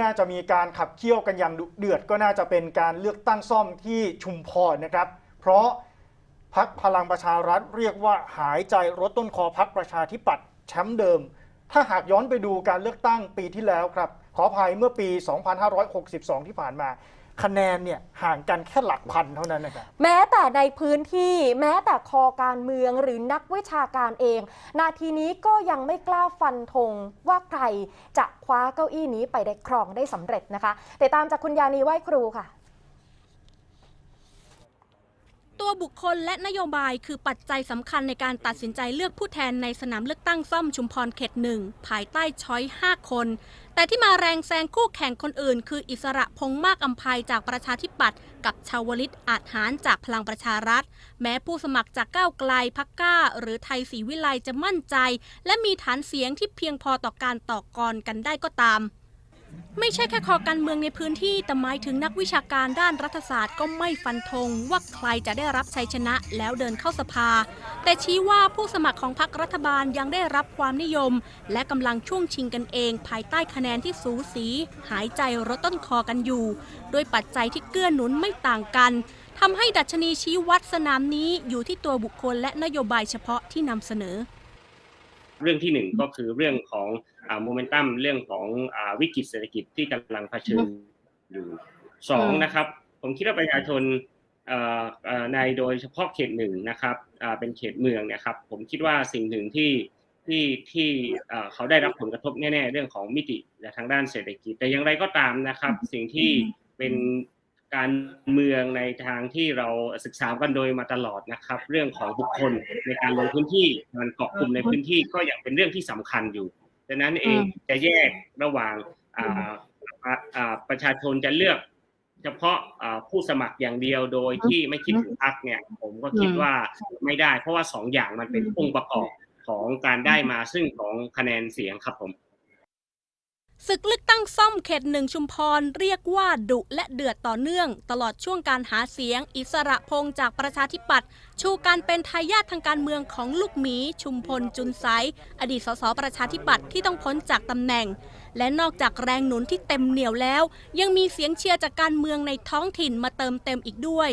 น่าจะมีการขับเคี่ยวกันอย่างดุเดือด ก็น่าจะเป็นการเลือกตั้งซ่อมที่ชุมพรนะครับ เพราะพักพลังประชารัฐเรียกว่าหายใจรถต้นคอพักประชาธิปัตย์แชมป์เดิม ถ้าหากย้อนไปดูการเลือกตั้งปีที่แล้วครับ ขออภัยเมื่อปี 2562 ที่ผ่านมา คะแนนเนี่ยห่างกันแค่หลักพันเท่านั้นนะครับ แม้แต่ในพื้นที่แม้แต่คอการเมืองหรือนักวิชาการเอง นาทีนี้ก็ยังไม่กล้าฟันธงว่าใครจะคว้าเก้าอี้นี้ไปได้ครองได้สำเร็จนะคะติดตามจากคุณยานีไหว้ครูค่ะ ตัวบุคคลและนโยบายคือปัจจัยสำคัญในการตัดสินใจเลือกผู้แทนในสนามเลือกตั้งซ่อมชุมพรเขตหนึ่งภายใต้ช้อย 5 คน แต่ที่มาแรงแซงคู่แข่งคนอื่น คืออิสระพงมากอัมภัยจากประชาธิปัตย์กับชาวลิตอาจหารจากพลังประชารัฐ แม้ผู้สมัครจากก้าวไกลพักก้า หรือไทยศรีวิไลจะมั่นใจ และมีฐานเสียงที่เพียงพอต่อการต่อกรกันได้ก็ตาม ไม่ใช่แค่คอการเมืองในพื้นที่ แต่หมายถึงนักวิชาการด้านรัฐศาสตร์ก็ไม่ฟันธงว่าใครจะได้รับชัยชนะแล้วเดินเข้าสภา แต่ชี้ว่าผู้สมัครของพรรครัฐบาลยังได้รับความนิยม และกำลังช่วงชิงกันเอง ภายใต้คะแนนที่สูสี หายใจรถต้นคอกันอยู่ ด้วยปัจจัยที่เกื้อหนุนไม่ต่างกันทำให้ดัชนีชี้วัดสนามนี้อยู่ที่ตัวบุคคลและนโยบายเฉพาะที่นำเสนอ เรื่องที่หนึ่งก็คือเรื่องของโมเมนตัมเรื่องของอาวิกฤตเศรษฐกิจที่กำลังเผชิญอยู่สองอืมนะครับ ผมคิดว่าประชาชนเอ่อเอ่อในโดยเฉพาะเขตหนึ่งนะครับอ่าเป็นเขตเมืองเนะครับ ผมคิดว่าสิ่งหนึ่งที่ที่ที่เอ่อเขาได้รับผลกระทบแน่ๆ เรื่องของมิติและทางด้านเศรษฐกิจ แต่อย่างไรก็ตามนะครับ สิ่งที่เป็น การเมืองในทางที่เราศึกษากันโดยมาตลอดนะครับ เรื่องของบุคคลในการลงพื้นที่มันเกาะกลุ่มในพื้นที่ก็ยังเป็นเรื่องที่สำคัญอยู่ดังนั้นเองจะแยกระหว่างประชาชนจะเลือกเฉพาะผู้สมัครอย่างเดียวโดยที่ไม่คิดถึงพรรคเนี่ย ผมก็คิดว่าไม่ได้ เพราะว่าสองอย่างมันเป็นองค์ประกอบของการได้มาซึ่งของคะแนนเสียงครับผม ศึกเลือกตั้งซ่อมเขตหนึ่งชุมพร เรียกว่าดุและเดือดต่อเนื่อง ตลอดช่วงการหาเสียง อิสระพงษ์จากประชาธิปัตย์ชูการเป็นทายาททางการเมืองของลูกหมี ชุมพลจุนไซอดีตสสประชาธิปัตย์ที่ต้องพ้นจากตำแหน่ง และนอกจากแรงหนุนที่เต็มเหนียวแล้ว ยังมีเสียงเชียร์จากการเมืองในท้องถิ่นมาเติมเต็มอีกด้วย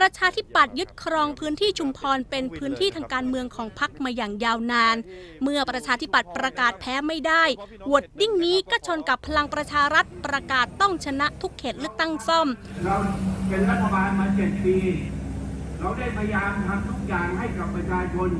ประชาธิปัตย์ยึดครองพื้นที่ชุมพรเป็นพื้นที่ทางการเมืองของพรรคมาอย่างยาวนาน เมื่อประชาธิปัตย์ประกาศแพ้ไม่ได้วดดิ้งนี้ก็ชนกับพลังประชารัฐประกาศต้องชนะทุกเขตเลือกตั้งซ่อม เราเป็นรัฐบาลมาเจ็ดปี เราได้พยายามทำทุกอย่างให้กับประชาชน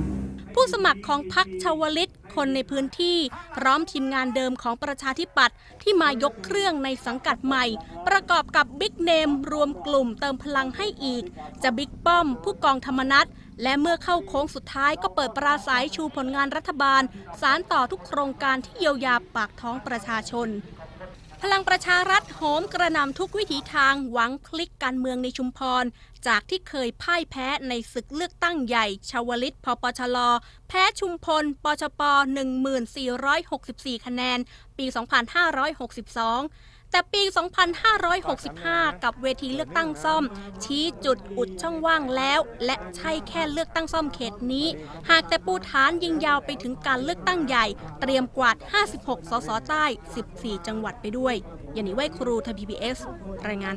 ผู้สมัครของพรรคชาวลิต คนในพื้นที่ พร้อมทีมงานเดิมของประชาธิปัตย์ที่มายกเครื่องในสังกัดใหม่ ประกอบกับบิ๊กเนมรวมกลุ่มเติมพลังให้อีก จะบิ๊กป้อม ผู้กองธรรมนัฐและเมื่อเข้าโค้งสุดท้ายก็เปิดปราศัยชูผลงานรัฐบาล สารต่อทุกโครงการที่เยียวยาปากท้องประชาชน พลังประชารัฐโหมกระนำทุกวิถีทางหวังพลิกการเมืองในชุมพร จากที่เคยพ่ายแพ้ในศึกเลือกตั้งใหญ่ ชาวลิตพปชลแพ้ชุมพล ปชป 1464 คะแนน ปี 2562 แต่ปี 2565 กับเวทีเลือกตั้งซ่อม ชี้จุดอุดช่องว่างแล้ว และใช่แค่เลือกตั้งซ่อมเขตนี้ หากแต่ปูฐานยิงยาวไปถึงการเลือกตั้งใหญ่ เตรียมกวาด 56 สสใต้ 14 จังหวัดไปด้วยยานิไว้ครูทพีบีเอสรายงาน